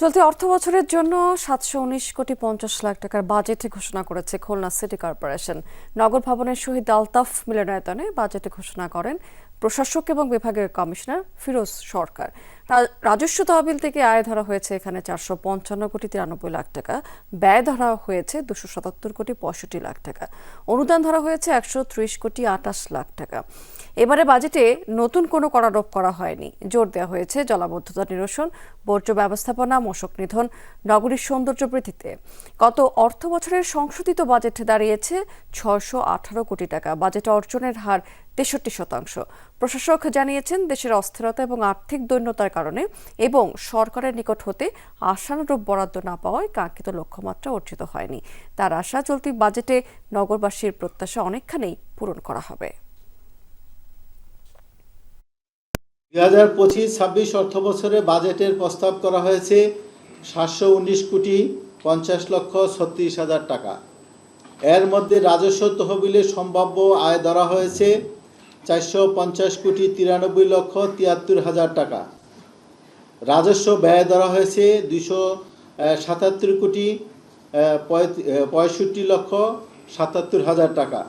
চলতি অর্থ বছরের জন্য সাতশো উনিশ কোটি পঞ্চাশ লাখ টাকার বাজেটে ঘোষণা করেছে খুলনা সিটি কর্পোরেশন। নগর ভবনের শহীদ আলতাফ মিলনায়তনে বাজেটে ঘোষণা করেন প্রশাসক এবং বিভাগের কমিশনার ফিরোজ সরকার। রা- রাজস্ব তহবিল থেকে আয় ধরা হয়েছে এখানে চারশো পঞ্চান্ন কোটি তিরানব্বই লাখ টাকা। ব্যয় ধরা হয়েছে দুশো সাতাত্তর কোটি পঁয়ষট্টি লাখ টাকা। অনুদান ধরা হয়েছে একশো ত্রিশ কোটি আটাশ লাখ টাকা। এবারে বাজেটে নতুন কোনো করারোপ করা হয়নি। জোর দেওয়া হয়েছে জলাবদ্ধতা নিরসন, বর্জ্য ব্যবস্থাপনা, মশক নিধন, নগরীর সৌন্দর্য বৃদ্ধিতে। গত অর্থ বছরের সংশোধিত বাজেট দাঁড়িয়েছে ছশো আঠারো কোটি টাকা। বাজেট অর্জনের হার তেষট্টি শতাংশ। প্রশাসক জানিয়েছেন, দেশের অস্থিরতা এবং আর্থিক দৈন্যতার কারণে এবং সরকারের নিকট হতে আশানুরূপ বরাদ্দ না পাওয়ায় কাঙ্ক্ষিত লক্ষ্যমাত্রা অর্জিত হয়নি। তার আশা, চলতি বাজেটে নগরবাসীর প্রত্যাশা অনেকখানি পূরণ করা হবে। দুই হাজার পঁচিশ, ছাব্বিশ অর্থ বছরে বাজেটের প্রস্তাব করা হয়েছে সাতশো উনিশ কোটি পঞ্চাশ লক্ষ ছত্রিশ হাজার টাকা। এর মধ্যে রাজস্ব তহবিলে সম্ভাব্য আয় ধরা হয়েছে চারশো পঞ্চাশ কোটি তিরানব্বই লক্ষ তিয়াত্তর হাজার টাকা। রাজস্ব ব্যয় ধরা হয়েছে দুশো সাতাত্তর কোটি পঁয়ষট্টি লক্ষ সাতাত্তর হাজার টাকা।